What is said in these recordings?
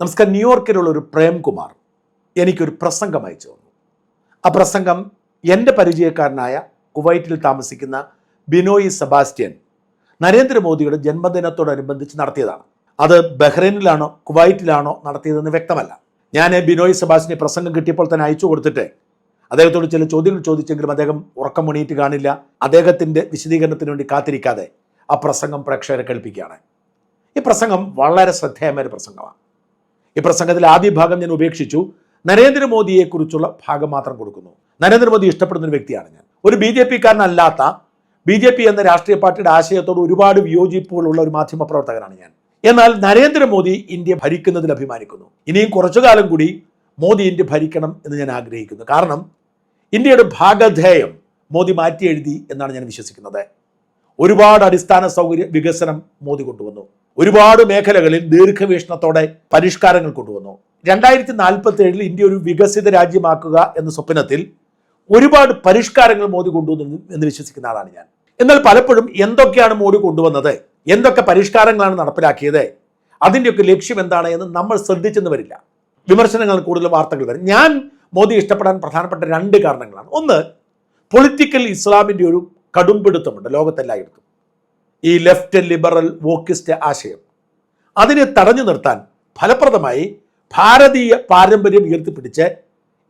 നമസ്കാരം. ന്യൂയോർക്കിലുള്ള ഒരു പ്രേംകുമാർ എനിക്കൊരു പ്രസംഗം അയച്ചു തന്നു. ആ പ്രസംഗം എന്റെ പരിചയക്കാരനായ കുവൈറ്റിൽ താമസിക്കുന്ന ബിനോയി സെബാസ്റ്റ്യൻ നരേന്ദ്രമോദിയുടെ ജന്മദിനത്തോടനുബന്ധിച്ച് നടത്തിയതാണ്. അത് ബഹ്റൈനിലാണോ കുവൈറ്റിലാണോ നടത്തിയതെന്ന് വ്യക്തമല്ല. ഞാൻ ബിനോയ് സെബാസ്റ്റ്യനെ പ്രസംഗം കിട്ടിയപ്പോൾ തന്നെ അയച്ചു കൊടുത്തിട്ട്. അദ്ദേഹത്തോട് ചില ചോദ്യങ്ങൾ ചോദിച്ചെങ്കിലും അദ്ദേഹം ഉറക്കം മുണിയിട്ട് കാണില്ല. അദ്ദേഹത്തിന്റെ വിശദീകരണത്തിന് വേണ്ടി കാത്തിരിക്കാതെ ആ പ്രസംഗം പ്രേക്ഷകരെ കേൾപ്പിക്കുകയാണ്. ഈ പ്രസംഗം വളരെ ശ്രദ്ധേയമായ ഒരു പ്രസംഗമാണ്. ഈ പ്രസംഗത്തിൽ ആദ്യ ഭാഗം ഞാൻ ഉപേക്ഷിച്ചു. നരേന്ദ്രമോദിയെക്കുറിച്ചുള്ള ഭാഗം മാത്രം കൊടുക്കുന്നു. നരേന്ദ്രമോദി ഇഷ്ടപ്പെടുന്ന ഒരു വ്യക്തിയാണ് ഞാൻ. ഒരു ബി ജെ പിക്കാരനല്ലാത്ത ബി ജെ പി എന്ന രാഷ്ട്രീയ പാർട്ടിയുടെ ആശയത്തോട് ഒരുപാട് വിയോജിപ്പുകളുള്ള ഒരു മാധ്യമ പ്രവർത്തകനാണ് ഞാൻ. എന്നാൽ നരേന്ദ്രമോദി ഇന്ത്യ ഭരിക്കുന്നതിൽ അഭിമാനിക്കുന്നു. ഇനിയും കുറച്ചു കാലം കൂടി മോദി ഇന്ത്യ ഭരിക്കണം എന്ന് ഞാൻ ആഗ്രഹിക്കുന്നു. കാരണം ഇന്ത്യയുടെ ഭാഗധേയം മോദി മാറ്റി എഴുതി എന്നാണ് ഞാൻ വിശ്വസിക്കുന്നത്. ഒരുപാട് അടിസ്ഥാന സൗകര്യ വികസനം മോദി കൊണ്ടുവന്നു. ഒരുപാട് മേഖലകളിൽ ദീർഘവീക്ഷണത്തോടെ പരിഷ്കാരങ്ങൾ കൊണ്ടുവന്നു. രണ്ടായിരത്തി നാൽപ്പത്തി ഏഴിൽ ഇന്ത്യ ഒരു വികസിത രാജ്യമാക്കുക എന്ന സ്വപ്നത്തിൽ ഒരുപാട് പരിഷ്കാരങ്ങൾ മോദി കൊണ്ടുവന്നു എന്ന് വിശ്വസിക്കുന്ന ആളാണ് ഞാൻ. എന്നാൽ പലപ്പോഴും എന്തൊക്കെയാണ് മോദി കൊണ്ടുവന്നത് എന്തൊക്കെ പരിഷ്കാരങ്ങളാണ് നടപ്പിലാക്കിയത് അതിന്റെയൊക്കെ ലക്ഷ്യം എന്താണ് എന്ന് നമ്മൾ ശ്രദ്ധിച്ചെന്ന് വരില്ല വിമർശനങ്ങൾ കൂടുതൽ വാർത്തകൾ വരും. ഞാൻ മോദി ഇഷ്ടപ്പെടാൻ പ്രധാനപ്പെട്ട രണ്ട് കാരണങ്ങളാണ്. ഒന്ന് പൊളിറ്റിക്കൽ ഇസ്ലാമിന്റെ ഒരു കടുംപിടുത്തമുണ്ട് ലോകത്തെല്ലായിടത്തും. ഈ ലെഫ്റ്റ് ലിബറൽ വോക്കിസ്റ്റ് ആശയം അതിനെ തടഞ്ഞു നിർത്താൻ ഫലപ്രദമായി ഭാരതീയ പാരമ്പര്യം ഉയർത്തിപ്പിടിച്ച്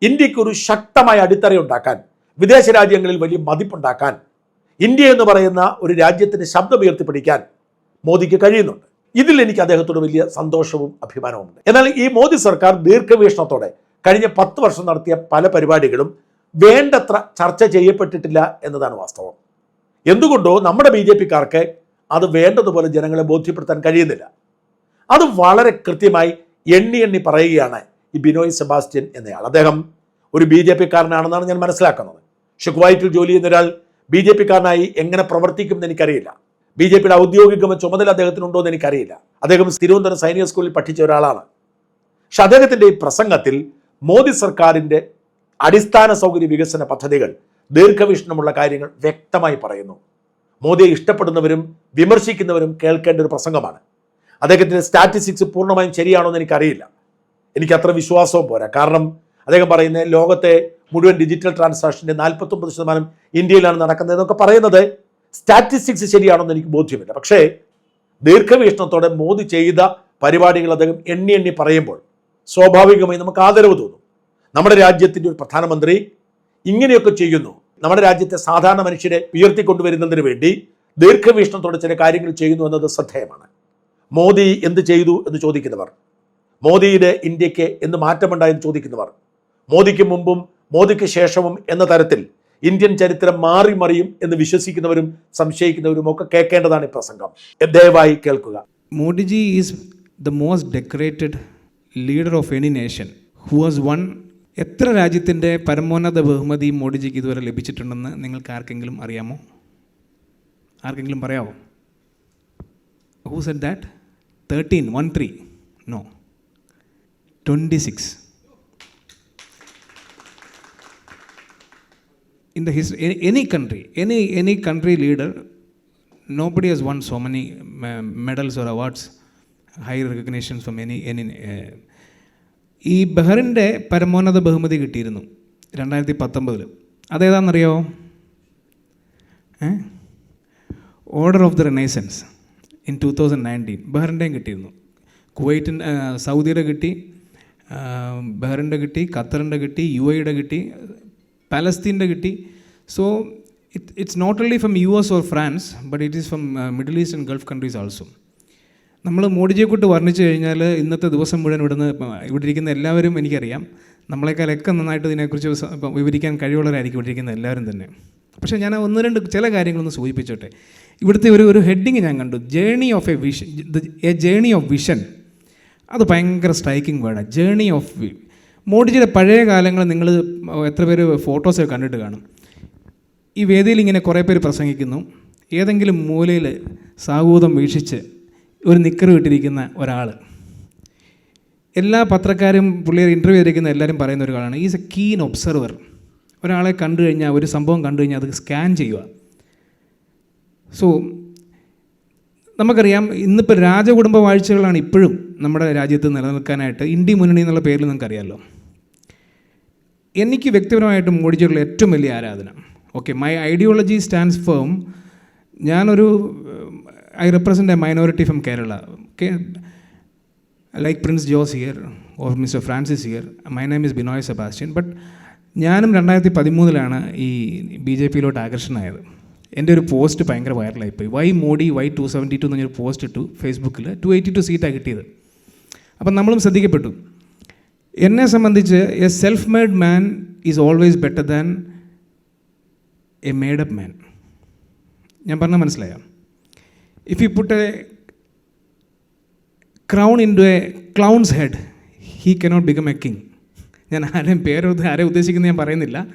ഇന്ത്യക്കൊരു ശക്തമായ അടിത്തറയുണ്ടാക്കാൻ വിദേശ രാജ്യങ്ങളിൽ വലിയ മതിപ്പുണ്ടാക്കാൻ ഇന്ത്യ എന്ന് പറയുന്ന ഒരു രാജ്യത്തിന്റെ ശബ്ദം ഉയർത്തിപ്പിടിക്കാൻ മോദിക്ക് കഴിയുന്നുണ്ട്. ഇതിൽ എനിക്ക് അദ്ദേഹത്തോട് വലിയ സന്തോഷവും അഭിമാനവുമുണ്ട്. എന്നാൽ ഈ മോദി സർക്കാർ ദീർഘവീക്ഷണത്തോടെ കഴിഞ്ഞ പത്ത് വർഷം നടത്തിയ പല പരിപാടികളും വേണ്ടത്ര ചർച്ച ചെയ്യപ്പെട്ടിട്ടില്ല എന്നതാണ് വാസ്തവം. എന്തുകൊണ്ടോ നമ്മുടെ ബി ജെ പിക്കാർക്ക് അത് വേണ്ടതുപോലെ ജനങ്ങളെ ബോധ്യപ്പെടുത്താൻ കഴിയുന്നില്ല. അത് വളരെ കൃത്യമായി എണ്ണി എണ്ണി പറയുകയാണ് ഈ ബിനോയ് സെബാസ്റ്റ്യൻ എന്നയാൾ. അദ്ദേഹം ഒരു ബി ജെ പിക്കാരനാണെന്നാണ് ഞാൻ മനസ്സിലാക്കുന്നത്. ഷുക്വായിറ്റിൽ ജോലി ചെയ്യുന്ന ഒരാൾ ബി ജെ പിക്കാരനായി എങ്ങനെ പ്രവർത്തിക്കും എന്ന് എനിക്കറിയില്ല. ബി ജെ പിയുടെ ഔദ്യോഗിക ചുമതല അദ്ദേഹത്തിനുണ്ടോ എന്ന് എനിക്കറിയില്ല. അദ്ദേഹം തിരുവനന്തപുരം സൈനിക സ്കൂളിൽ പഠിച്ച ഒരാളാണ്. പക്ഷെ അദ്ദേഹത്തിന്റെ ഈ പ്രസംഗത്തിൽ മോദി സർക്കാരിന്റെ അടിസ്ഥാന സൗകര്യ വികസന പദ്ധതികൾ ദീർഘവീക്ഷണമുള്ള കാര്യങ്ങൾ വ്യക്തമായി പറയുന്നു. മോദിയെ ഇഷ്ടപ്പെടുന്നവരും വിമർശിക്കുന്നവരും കേൾക്കേണ്ട ഒരു പ്രസംഗമാണ്. അദ്ദേഹത്തിന്റെ സ്റ്റാറ്റിസ്റ്റിക്സ് പൂർണമായും ശരിയാണോ എന്ന് എനിക്കറിയില്ല. എനിക്ക് അത്ര വിശ്വാസവും പോരാ. കാരണം അദ്ദേഹം പറയുന്നത് ലോകത്തെ മുഴുവൻ ഡിജിറ്റൽ ട്രാൻസാക്ഷന്റെ നാൽപ്പത്തൊമ്പത് ശതമാനം ഇന്ത്യയിലാണ് നടക്കുന്നത് എന്നൊക്കെ പറയുന്നത് സ്റ്റാറ്റിസ്റ്റിക്സ് ശരിയാണോ എന്ന് എനിക്ക് ബോധ്യമില്ല. പക്ഷേ ദീർഘവീക്ഷണത്തോടെ മോദി ചെയ്ത പരിപാടികൾ അദ്ദേഹം എണ്ണി എണ്ണി പറയുമ്പോൾ സ്വാഭാവികമായി നമുക്ക് ആദരവ് തോന്നും. നമ്മുടെ രാജ്യത്തിന്റെ ഒരു പ്രധാനമന്ത്രി ഇങ്ങനെയൊക്കെ ചെയ്യുന്നു. നമ്മുടെ രാജ്യത്തെ സാധാരണ മനുഷ്യരെ ഉയർത്തിക്കൊണ്ടുവരുന്നതിന് വേണ്ടി ദീർഘവീക്ഷണത്തോടെ ചില കാര്യങ്ങൾ ചെയ്യുന്നു എന്നത് ശ്രദ്ധേയമാണ്. മോദി എന്ത് ചെയ്തു എന്ന് ചോദിക്കുന്നവർ മോദിയുടെ ഇന്ത്യയ്ക്ക് എന്ത് മാറ്റമുണ്ടായെന്ന് ചോദിക്കുന്നവർ മോദിക്ക് മുമ്പും മോദിക്ക് ശേഷവും എന്ന തരത്തിൽ ഇന്ത്യൻ ചരിത്രം മാറി മറിയും എന്ന് വിശ്വസിക്കുന്നവരും സംശയിക്കുന്നവരും ഒക്കെ കേൾക്കേണ്ടതാണ് ഈ പ്രസംഗം. ദയവായി കേൾക്കുക. Modiji is the most decorated leader of any nation who was won എത്ര രാജ്യത്തിന്റെ പരമോന്നത ബഹുമതി മോഡിജിക്ക് ഇതുവരെ ലഭിച്ചിട്ടുണ്ടെന്ന് നിങ്ങൾക്ക് ആർക്കെങ്കിലും അറിയാമോ? ആർക്കെങ്കിലും പറയാമോ who set that thirteen one three no twenty six in the history any country any any country leader no body has won so many medals or awards high recognitions from any any ഈ ബഹറിന്റെ പരമോന്നത ബഹുമതി കിട്ടിയിരുന്നു രണ്ടായിരത്തി പത്തൊമ്പതിൽ അതേതാണെന്നറിയോ? Order of the renaissance in two thousand nineteen ബഹറിന്റെയും കിട്ടിയിരുന്നു. കുവൈറ്റിൻ സൗദിയുടെ കിട്ടി ബഹറിന്റെ കിട്ടി ഖത്തറിന്റെ കിട്ടി യു എയുടെ കിട്ടി പാലസ്തീന്റെ കിട്ടി. So it it's not only from U S or France but it is from Middle East and Gulf countries also നമ്മൾ മോഡിജിയെക്കുറിച്ച് വർണിച്ചു കഴിഞ്ഞാൽ ഇന്നത്തെ ദിവസം മുഴുവൻ ഇവിടുന്ന് ഇവിടെ ഇരിക്കുന്ന എല്ലാവരും എനിക്കറിയാം. നമ്മളെക്കാളൊക്കെ നന്നായിട്ട് ഇതിനെക്കുറിച്ച് വിവരിക്കാൻ കഴിവുള്ളവരായിരിക്കും ഇവിടെ ഇരിക്കുന്ന എല്ലാവരും തന്നെ. പക്ഷേ ഞാൻ ഒന്ന് രണ്ട് ചില കാര്യങ്ങളൊന്ന് സൂചിപ്പിച്ചോട്ടെ. ഇവിടുത്തെ ഒരു ഒരു ഹെഡിങ് ഞാൻ കണ്ടു. Journey of a vision a journey of vision അത് ഭയങ്കര സ്ട്രൈക്കിംഗ് വേർഡാണ് ജേണി ഓഫ് മോഡിജിയുടെ പഴയ കാലങ്ങൾ നിങ്ങൾ എത്ര പേര് ഫോട്ടോസ് കണ്ടിട്ട് കാണും. ഈ വേദിയിൽ ഇങ്ങനെ കുറേ പേര് പ്രസംഗിക്കുന്നു. ഏതെങ്കിലും മൂലയിൽ സാഹൂതം വീക്ഷിച്ച് ഒരു നിക്കർ ഇട്ടിരിക്കുന്ന ഒരാൾ എല്ലാ പത്രക്കാരും പുള്ളിയെ ഇന്റർവ്യൂ ചെയ്തിരിക്കുന്ന എല്ലാവരും പറയുന്ന ഒരു കാര്യമാണ് ഈസ് എ കീൻ ഒബ്സർവർ ഒരാളെ കണ്ടു കഴിഞ്ഞാൽ ഒരു സംഭവം കണ്ടു കഴിഞ്ഞാൽ അത് സ്കാൻ ചെയ്യുക. സോ നമുക്കറിയാം ഇന്നിപ്പോൾ രാജകുടുംബ വാഴ്ചകളാണ് ഇപ്പോഴും നമ്മുടെ രാജ്യത്ത് നിലനിൽക്കാനായിട്ട്. ഇന്ത്യ മുന്നണി എന്നുള്ള പേരിൽ നിങ്ങൾക്കറിയാമല്ലോ എനിക്ക് വ്യക്തിപരമായിട്ട് മോഡിജിയുള്ള ഏറ്റവും വലിയ ആരാധന. Okay my ideology stands firm ഞാനൊരു I represent a minority from Kerala like Prince Jose here or mister Francis here my name is Binoy Sebastian but ഞാനും രണ്ടായിരത്തി പതിമൂന്നിലാണ് ഈ ബി ജെ പിയിലോട്ട് ആകർഷണമായത് എന്റെ ഒരു പോസ്റ്റ് ഭയങ്കര വൈറലായിപ്പോയി. Why Modi why two seventy two എന്നൊരു post ഇട്ടു ഫേസ്ബുക്കിൽ ടു എയ്റ്റി ടു സീറ്റാണ് കിട്ടിയത്. അപ്പം നമ്മളും ശ്രദ്ധിക്കപ്പെട്ടു. എന്നെ സംബന്ധിച്ച് a self made man is always better than a made up man ഞാൻ പറഞ്ഞാൽ മനസ്സിലായോ? You put a crown into a clown's head he cannot become a king ഞാൻ ആരെയും പേര് ആരെ ഉദ്ദേശിക്കുന്നത് ഞാൻ പറയുന്നില്ല.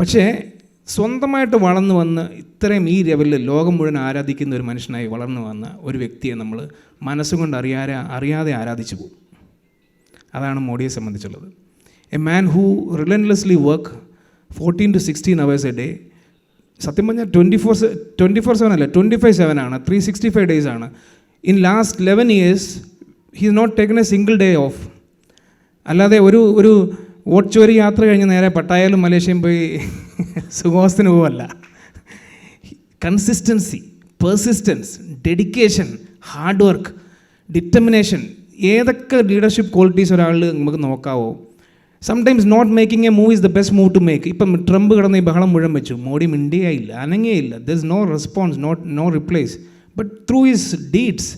പക്ഷേ സ്വന്തമായിട്ട് വളർന്നു വന്ന് ഇത്രയും ഈ ലെവലിൽ ലോകം മുഴുവൻ ആരാധിക്കുന്ന ഒരു മനുഷ്യനായി വളർന്നു വന്ന ഒരു വ്യക്തിയെ നമ്മൾ മനസ്സുകൊണ്ട് അറിയാതെ അറിയാതെ ആരാധിച്ചു പോകും. അതാണ് മോഡിയെ സംബന്ധിച്ചുള്ളത്. A man who relentlessly work fourteen to sixteen hours a day സത്യം പറഞ്ഞാൽ twenty four twenty four seven അല്ല ട്വന്റി ഫൈവ് സെവൻ ആണ് ത്രീ സിക്സ്റ്റി ഫൈവ് ഡേയ്സ് ആണ്. In last eleven years he is not taken a single day off അല്ലാതെ ഒരു ഒരു ഓട്ട്ചോരി യാത്ര കഴിഞ്ഞ് നേരെ പട്ടായാലും മലേഷ്യയും പോയി സുഖവാസത്തിന് പോവല്ല. Consistency persistence dedication hard work determination ഏതൊക്കെ ലീഡർഷിപ്പ് ക്വാളിറ്റീസ് ഒരാളിൽ നമുക്ക് നോക്കാവോ? Sometimes not making a move is the best move to make ഇപ്പം ട്രംപ് കിടന്ന് ഈ ബഹളം മുഴുവൻ വെച്ചു. മോഡി മിണ്ടിയായില്ല അനങ്ങിയില്ല. There is no response not no replies but through his deeds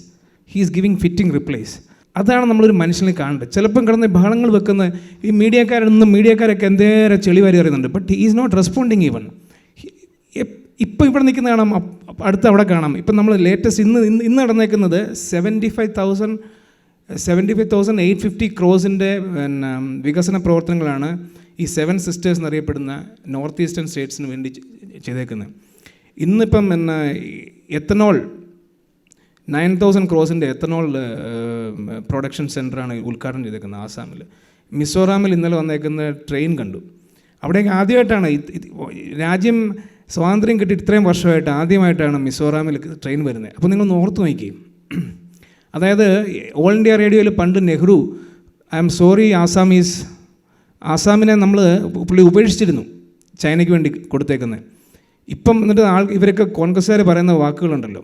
he is giving fitting replies അതാണ് നമ്മളൊരു മനുഷ്യനെ കാണേണ്ടത്. ചിലപ്പം കിടന്ന് ബഹളങ്ങൾ വെക്കുന്ന ഈ മീഡിയക്കാരൊന്നും മീഡിയക്കാരൊക്കെ എന്തേരെ ചെളി വരി അറിയുന്നുണ്ട്. But he is not responding even ഇപ്പോൾ ഇവിടെ നിൽക്കുന്ന കാണാം അടുത്ത് അവിടെ കാണാം. ഇപ്പം നമ്മൾ ലേറ്റസ്റ്റ് ഇന്ന് ഇന്ന് ഇന്ന് നടന്നേക്കുന്നത് seventy five thousand seventy five thousand eight fifty ക്രോസിന്റെ പിന്നെ വികസന പ്രവർത്തനങ്ങളാണ് ഈ സെവൻ സിസ്റ്റേഴ്സ് എന്നറിയപ്പെടുന്ന നോർത്ത് ഈസ്റ്റേൺ സ്റ്റേറ്റ്സിന് വേണ്ടി ചെയ്തേക്കുന്നത്. ഇന്നിപ്പം പിന്നെ എത്തനോൾ നയൻ തൗസൻഡ് ക്രോസിന്റെ എത്തനോൾ പ്രൊഡക്ഷൻ സെന്ററാണ് ഉദ്ഘാടനം ചെയ്തേക്കുന്നത് ആസാമിൽ മിസോറാമിൽ ഇന്നലെ വന്നേക്കുന്ന ട്രെയിൻ കണ്ടു. അവിടേക്ക് ആദ്യമായിട്ടാണ് രാജ്യം സ്വാതന്ത്ര്യം കിട്ടി ഇത്രയും വർഷമായിട്ട് ആദ്യമായിട്ടാണ് മിസോറാമിൽ ട്രെയിൻ വരുന്നത്. അപ്പോൾ നിങ്ങൾ ഓർത്ത് നോക്കിയും അതായത് ഓൾ ഇന്ത്യ റേഡിയോയിൽ പണ്ട് Nehru I M sorry Assam is ആസാമിനെ നമ്മൾ പുള്ളി ഉപേക്ഷിച്ചിരുന്നു ചൈനയ്ക്ക് വേണ്ടി കൊടുത്തേക്കുന്നത് ഇപ്പം എന്നിട്ട് ആൾ ഇവരൊക്കെ കോൺഗ്രസ്സുകാർ പറയുന്ന വാക്കുകളുണ്ടല്ലോ.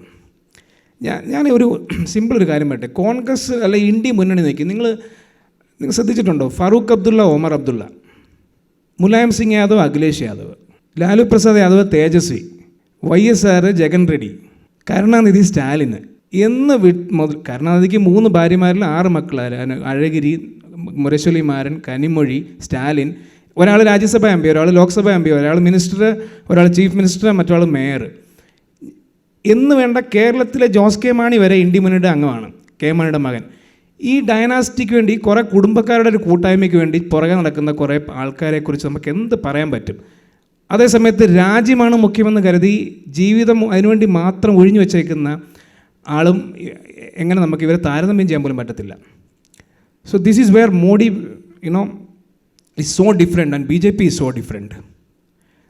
ഞാൻ ഞാൻ ഒരു സിമ്പിൾ ഒരു കാര്യം പറയട്ടെ. കോൺഗ്രസ് അല്ലെ ഇന്ത്യ മുന്നണി നോക്കി നിങ്ങൾ നിങ്ങൾ ശ്രദ്ധിച്ചിട്ടുണ്ടോ? Farooq Abdullah Omar Abdullah Mulayam Singh Yadav Akhilesh Yadav Lalu Prasad Yadav Tejashwi Y S R Jagan Reddy Karunanidhi സ്റ്റാലിന് എന്ന് വി മുതൽ കരുണാനിധിക്ക് മൂന്ന് ഭാര്യമാരിൽ ആറ് മക്കളായിരുന്നു അഴഗിരി മുരശ്വലി മാരൻ കനിമൊഴി സ്റ്റാലിൻ. ഒരാൾ രാജ്യസഭ എം പി ഒരാൾ ലോക്സഭ എം പി ഒരാൾ മിനിസ്റ്റർ ഒരാൾ ചീഫ് മിനിസ്റ്റർ മറ്റൊരാൾ മേയർ എന്ന് വേണ്ട കേരളത്തിലെ ജോസ് കെ മാണി വരെ ഇന്ത്യ മുന്നണിയുടെ അംഗമാണ് കെ മാണിയുടെ മകൻ. ഈ ഡയനാസ്റ്റിക്ക് വേണ്ടി കുറേ കുടുംബക്കാരുടെ ഒരു കൂട്ടായ്മയ്ക്ക് വേണ്ടി പുറകെ നടക്കുന്ന കുറേ ആൾക്കാരെക്കുറിച്ച് നമുക്ക് എന്ത് പറയാൻ പറ്റും? അതേസമയത്ത് രാജ്യമാണ് മുഖ്യമെന്ന് കരുതി ജീവിതം അതിനുവേണ്ടി മാത്രം ഒഴിഞ്ഞു വെച്ചേക്കുന്ന ആളും എങ്ങനെ നമുക്ക് ഇവരെ താരതമ്യം ചെയ്യാൻ പോലും പറ്റത്തില്ല. So this is where Modi you know is so different and B J P is so different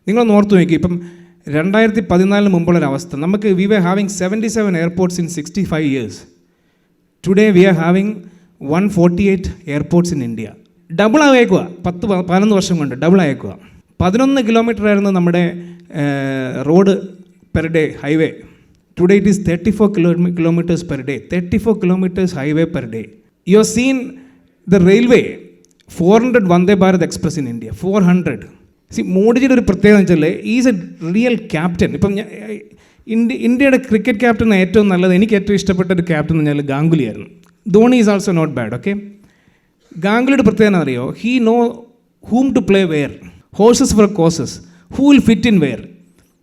നിങ്ങളൊന്ന് ഓർത്ത് നോക്കി ഇപ്പം രണ്ടായിരത്തി പതിനാലിന് മുമ്പുള്ളൊരവസ്ഥ നമുക്ക് we were having seventy seven airports in sixty five years today we are having one forty eight airports in India double ആയേക്കുക പത്ത് പതിനൊന്ന് വർഷം കൊണ്ട് ഡബിൾ ആയേക്കുക പതിനൊന്ന് കിലോമീറ്റർ ആയിരുന്നു നമ്മുടെ road per day highway kilo kilometres per day thirty four kilometres highway per day you have seen the railway four hundred Vande Bharat express in India four hundred see മോഡിജിയുടെ ഒരു പ്രത്യേകത വെച്ചാൽ is a real captain ഇപ്പം India ഇന്ത്യയുടെ cricket captain ഏറ്റവും നല്ലത്. എനിക്ക് ഏറ്റവും ഇഷ്ടപ്പെട്ട ഒരു ക്യാപ്റ്റൻ എന്ന് പറഞ്ഞാൽ ഗാംഗുലി ആയിരുന്നു. Dhoni is also not bad okay ഗാംഗുലിയുടെ പ്രത്യേകത അറിയോ? He know whom to play where horses for courses who will fit in where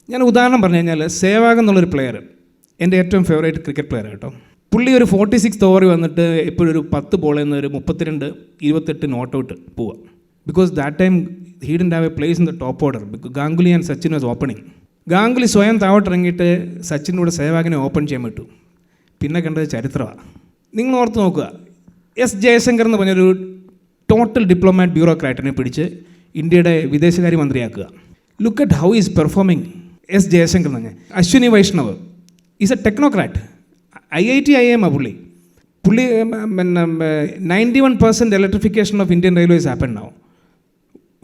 ഞാൻ ഉദാഹരണം പറഞ്ഞു കഴിഞ്ഞാൽ സേവാഗ് എന്നുള്ളൊരു പ്ലെയർ എന്റെ ഏറ്റവും ഫേവറേറ്റ് ക്രിക്കറ്റ് പ്ലെയർ കേട്ടോ പുള്ളി ഒരു ഫോർട്ടി സിക്സ് ഓവർ വന്നിട്ട് ഇപ്പോഴൊരു പത്ത് ബോളിൽ നിന്ന് ഒരു മുപ്പത്തിരണ്ട് ഇരുപത്തെട്ട് നോട്ട് ഔട്ട് പോവുക because that time he didn't have a place in the top order because Ganguly and Sachin was opening Ganguly സ്വയം താവട്ടിറങ്ങിയിട്ട് സച്ചിന്റെ സച്ചിനോട് സേവാഗിനെ ഓപ്പൺ ചെയ്യാൻ പറ്റൂ. പിന്നെ കണ്ടത് ചരിത്രമാണ് നിങ്ങൾ ഓർത്ത് നോക്കുക. എസ് ജയശങ്കർ എന്ന് പറഞ്ഞൊരു ടോട്ടൽ ഡിപ്ലോമാറ്റ് ബ്യൂറോക്രാറ്റിനെ പിടിച്ച് ഇന്ത്യയുടെ വിദേശകാര്യ മന്ത്രിയാക്കുക. Look at how is performing S Jaishankar എന്ന് പറഞ്ഞാൽ Ashwini Vaishnaw. Is a technocrat I I T I M ആ പുള്ളി. പുള്ളി പിന്നെ ninety one percent electrification of Indian railways app ഉണ്ടാവും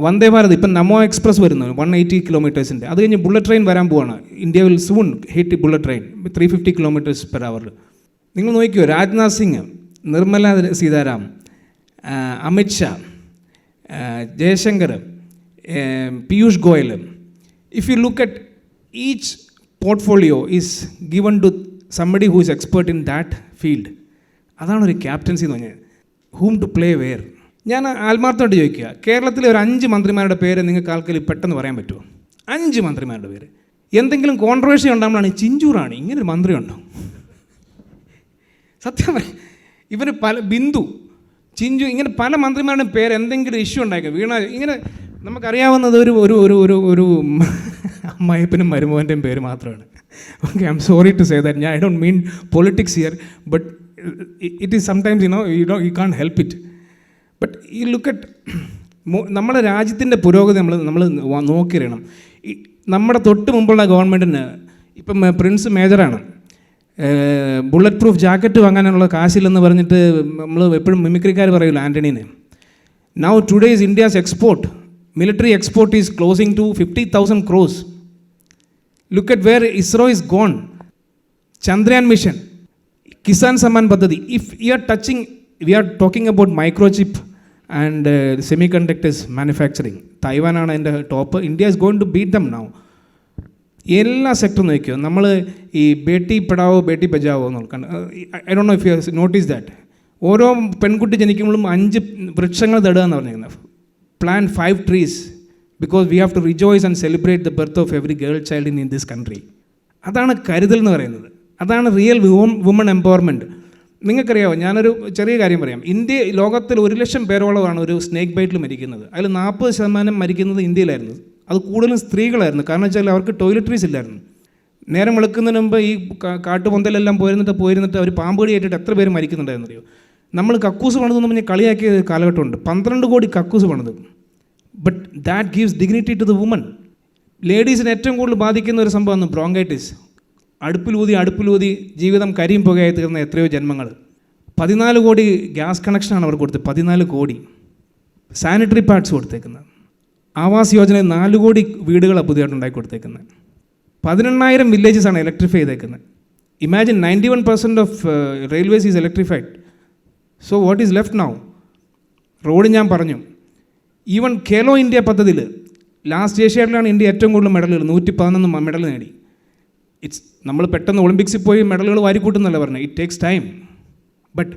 വന്ദേ ഭാരത് ഇപ്പം നമോ എക്സ്പ്രസ് വരുന്നു വൺ എയ്റ്റി കിലോമീറ്റേഴ്സിന്റെ അത് കഴിഞ്ഞ് ബുള്ളറ്റ് ട്രെയിൻ വരാൻ പോവാണ്. India will soon hit bullet train three fifty kilometres per hour നിങ്ങൾ നോക്കിയോ Rajnath Singh Nirmala Sitharaman Amit Shah Amit Jaishankar Piyush Goyal. If you look at each portfolio is given to somebody who is expert in that field അതാണ് ഒരു captaincy എന്ന് പറഞ്ഞാൽ ഹൂം to play wear ഞാൻ ആത്മാർത്ഥമായിട്ട് ചോദിക്കുക കേരളത്തിലെ ഒരു അഞ്ച് മന്ത്രിമാരുടെ പേര് നിങ്ങൾക്ക് ആൾക്കാർ പെട്ടെന്ന് പറയാൻ പറ്റുമോ? അഞ്ച് മന്ത്രിമാരുടെ പേര്. എന്തെങ്കിലും കോൺട്രവേഴ്സി ഉണ്ടാകുമ്പോഴാണ് ചിഞ്ചൂറാണ്. ഇങ്ങനെ ഒരു മന്ത്രി ഉണ്ടോ? സത്യം ഇവർ പല ബിന്ദു ചിഞ്ചു ഇങ്ങനെ പല മന്ത്രിമാരുടെയും പേര് എന്തെങ്കിലും ഇഷ്യൂ ഉണ്ടായിരിക്കും. വീണ ഇങ്ങനെ നമുക്കറിയാവുന്നത് ഒരു ഒരു ഒരു ഒരു ഒരു അമ്മായപ്പനും മരുമോന്റെയും പേര് മാത്രമാണ്. Okay I'm sorry to say that ഞാൻ I don't mean politics here but it is sometimes you know you do you can't help it but ഈ ലുക്ക് അറ്റ് നമ്മുടെ രാജ്യത്തിന്റെ പുരോഗതി നമ്മൾ നമ്മൾ നോക്കിയറിയണം നമ്മുടെ തൊട്ട് മുമ്പുള്ള ഗവൺമെന്റിന് ഇപ്പം പ്രിൻസ് മേജറാണ് ബുള്ളറ്റ് പ്രൂഫ് ജാക്കറ്റ് വാങ്ങാനുള്ള കാശില്ലെന്ന് പറഞ്ഞിട്ട് നമ്മൾ എപ്പോഴും മിമിക്രിക്കാർ പറയുമല്ലോ ആന്റണീനെ now today is India's export military export is closing to fifty thousand crores look at where ISRO is gone Chandrayaan mission Kisan Samman പദ്ധതി if you are touching we are talking about microchip and semiconductors manufacturing തായ്വാനാണ് എന്റെ top India is going to beat them now എല്ലാ സെക്ടറും നോക്കിയോ? നമ്മൾ ഈ ബേട്ടി പെടാവോ ബേട്ടി ബജാവോ കണ്ട് I don't know if you notice that ഓരോ പെൺകുട്ടി ജനിക്കുമ്പോഴും അഞ്ച് വൃക്ഷങ്ങൾ തടുക എന്ന് പറഞ്ഞിരിക്കുന്നത്. Plant five trees because we have to rejoice and celebrate the birth of every girl child in in this country അതാണ് കരുതൽ എന്ന് പറയുന്നത്. അതാണ് റിയൽ വുമൺ എംപവർമെന്റ് നിങ്ങൾക്കറിയാമോ ഞാനൊരു ചെറിയ കാര്യം പറയാം. ഇന്ത്യ ലോകത്തിൽ ഒരു ലക്ഷം പേരോളമാണ് ഒരു സ്നേക്ക് ബൈറ്റിൽ മരിക്കുന്നത്. അതിൽ നാൽപ്പത് ശതമാനം മരിക്കുന്നത് ഇന്ത്യയിലായിരുന്നു. അത് കൂടുതലും സ്ത്രീകളായിരുന്നു. കാരണം വെച്ചാൽ അവർക്ക് ടോയ്ലറ്ററീസ് ഇല്ലായിരുന്നു. നേരം വെളുക്കുന്നതിന് മുമ്പ് ഈ കാട്ടുപൊന്തലെല്ലാം പോയിരുന്നിട്ട് പോയിരുന്നിട്ട് അവർ പാമ്പ് കടി ഏറ്റിട്ട് എത്ര പേര് മരിക്കുന്നുണ്ടായിരുന്നു അറിയോ? നമ്മൾ കക്കൂസ് പണിതെന്ന് പറഞ്ഞ് കളിയാക്കിയ കാലഘട്ടമുണ്ട്. പന്ത്രണ്ട് കോടി കക്കൂസ് പണിത്. But that gives dignity to the woman ലേഡീസിന് ഏറ്റവും കൂടുതൽ ബാധിക്കുന്ന ഒരു സംഭവമാണ് ബ്രോങ്കൈറ്റിസ് അടുപ്പിലൂതി അടുപ്പിലൂതി ജീവിതം കരിയും പുകയായി തീർന്ന എത്രയോ ജന്മങ്ങൾ. പതിനാല് കോടി ഗ്യാസ് കണക്ഷനാണ് അവർ കൊടുത്തത്. പതിനാല് കോടി. സാനിറ്ററി പാഡ്സ് കൊടുത്തേക്കുന്നത്. ആവാസ് യോജന നാല് കോടി വീടുകളാണ് പുതിയതായിട്ട് ഉണ്ടാക്കി കൊടുത്തേക്കുന്നത്. പതിനെണ്ണായിരം വില്ലേജസ് ആണ് ഇലക്ട്രിഫൈ ചെയ്തേക്കുന്നത്. Imagine ninety one percent of railways is electrified so what is left now road ഞാൻ പറഞ്ഞു. ഈവൻ ഖേലോ ഇന്ത്യ പദ്ധതിയിൽ ലാസ്റ്റ് ഏഷ്യാഡിലാണ് ഇന്ത്യ ഏറ്റവും കൂടുതൽ മെഡലുകൾ നൂറ്റി പതിനൊന്ന് മെഡൽ നേടി. ഇറ്റ്സ് നമ്മൾ പെട്ടെന്ന് ഒളിമ്പിക്സിൽ പോയി മെഡലുകൾ വാരിക്കൂട്ടുന്നല്ല പറഞ്ഞത് it takes time but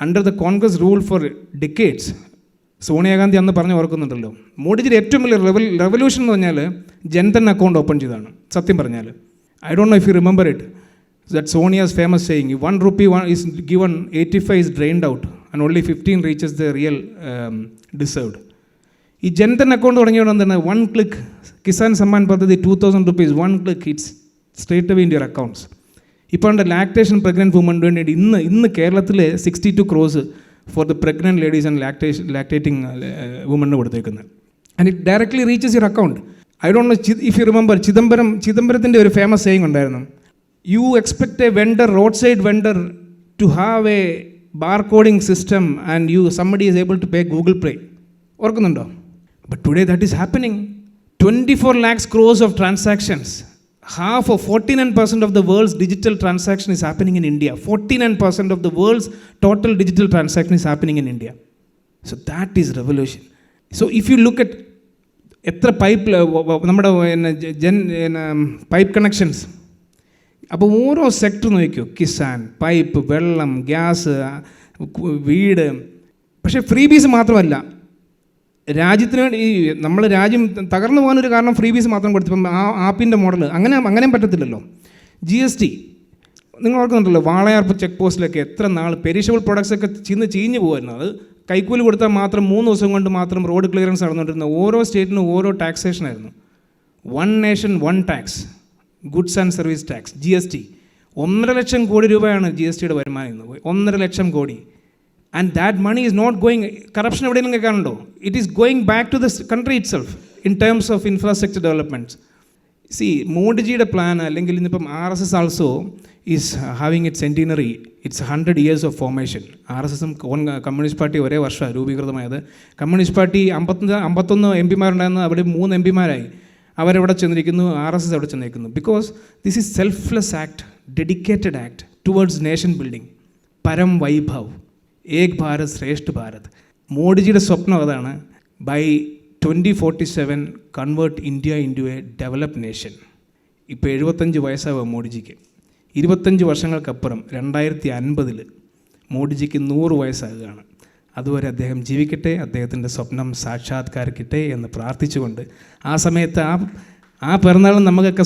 under the Congress rule for decades Sonia Gandhi അന്ന് പറഞ്ഞ് ഓർക്കുന്നുണ്ടല്ലോ. മോഡിജിയുടെ ഏറ്റവും വലിയ റെവൽ റെവല്യൂഷൻ എന്ന് പറഞ്ഞാൽ ജൻധൻ അക്കൗണ്ട് ഓപ്പൺ ചെയ്തതാണ്. സത്യം പറഞ്ഞാൽ I don't know if you remember it that Sonia's famous saying one rupee one is given eighty five is drained out and only fifteen reaches the real deserved ഈ Jan Dhan account തുടങ്ങിയവിടെ എന്താണ്? One click Kisan Samman പദ്ധതി two thousand rupees one click it's straight away in your accounts ഇപ്പോൾ ഉണ്ട് lactation pregnant woman വേണ്ടി ഇന്ന് ഇന്ന് കേരളത്തിൽ sixty two crores for the pregnant ladies and lactation lactating വുമണിന് കൊടുത്തേക്കുന്നത് and it directly reaches your account I don't know if you remember Chidambaram ചിദംബരത്തിന്റെ ഒരു famous saying ഉണ്ടായിരുന്നു. You expect a vendor road side vendor to have a bar coding system and you somebody is able to pay Google Pay ഓർക്കുന്നുണ്ടോ? But today that is happening twenty four lakhs crores of transactions half of 49% of the world's digital transaction is happening in India. 49% of the world's total digital transaction is happening in India. So that is revolution. So if you look at എത്ര pipe നമ്മുടെ പിന്നെ Jan pipe connections അപ്പോൾ ഓരോ sector നോക്കിയോ Kisan pipe വെള്ളം gas വീട് പക്ഷേ free ബീസ് മാത്രമല്ല രാജ്യത്തിന് വേണ്ടി ഈ നമ്മൾ രാജ്യം തകർന്നു പോകാനൊരു കാരണം ഫ്രീ ബീസ് മാത്രം കൊടുത്തപ്പം ആ ആപ്പിന്റെ മോഡൽ അങ്ങനെ അങ്ങനെയും പറ്റത്തില്ലല്ലോ. ജി എസ് ടി നിങ്ങൾ ഓർക്കുന്നുണ്ടല്ലോ വാളയാർപ്പ് ചെക്ക് പോസ്റ്റിലൊക്കെ എത്ര നാൾ പെരിഷബിൾ പ്രൊഡക്ട്സ് ഒക്കെ ചിന്ന് ചീഞ്ഞു പോകുമായിരുന്നു അത് കൈക്കൂലി കൊടുത്താൽ മാത്രം മൂന്ന് ദിവസം കൊണ്ട് മാത്രം റോഡ് ക്ലിയറൻസ് നടന്നുകൊണ്ടിരുന്ന ഓരോ സ്റ്റേറ്റിനും ഓരോ ടാക്സേഷൻ ആയിരുന്നു. One nation one tax goods and service tax G S T ഒന്നര ലക്ഷം കോടി രൂപയാണ് ജി എസ് ടിയുടെ വരുമാനം ഇന്ന്. ഒന്നര ലക്ഷം കോടി. And that money is not going corruption എവിടെയെങ്കിലും കേൾക്കാനുണ്ടോ it is going back to the country itself in terms of infrastructure developments see മോഡിജിയുടെ plan അല്ലെങ്കിൽ ഇന്നിപ്പം R S S also is having it centenary it's hundred years of formation R S എസും communist party ഒരേ വർഷമാണ് രൂപീകൃതമായത്. Communist party അമ്പത്തൊന്ന് അമ്പത്തൊന്ന് M പിമാരുണ്ടായിരുന്നു അവിടെ മൂന്ന് M പിമാരായി. അവരവിടെ ചെന്നിരിക്കുന്നു? ആർ എസ് എസ് അവിടെ ചെന്നിരിക്കുന്നു. Because this is selfless act dedicated act towards nation building Param Vaibhav. Ek Bharat Shreshtha Bharat. മോഡിജിയുടെ സ്വപ്നം അതാണ് by twenty forty seven convert India into a develop nation. ഇപ്പോൾ എഴുപത്തഞ്ച് വയസ്സാവുക മോഡിജിക്ക്. ഇരുപത്തഞ്ച് വർഷങ്ങൾക്കപ്പുറം രണ്ടായിരത്തി അൻപതിൽ മോഡിജിക്ക് നൂറ് വയസ്സാകുകയാണ്. അതുവരെ അദ്ദേഹം ജീവിക്കട്ടെ അദ്ദേഹത്തിന്റെ സ്വപ്നം സാക്ഷാത്കരിക്കട്ടെ എന്ന് പ്രാർത്ഥിച്ചുകൊണ്ട് ആ സമയത്ത് ആ ആ പിറന്നാളും നമുക്കൊക്കെ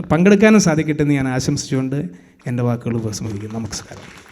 പങ്കെടുക്കാനും സാധിക്കട്ടെ എന്ന് ഞാൻ ആശംസിച്ചുകൊണ്ട് എന്റെ വാക്കുകൾ ഉപസംഹരിക്കുന്നു. നമസ്കാരം.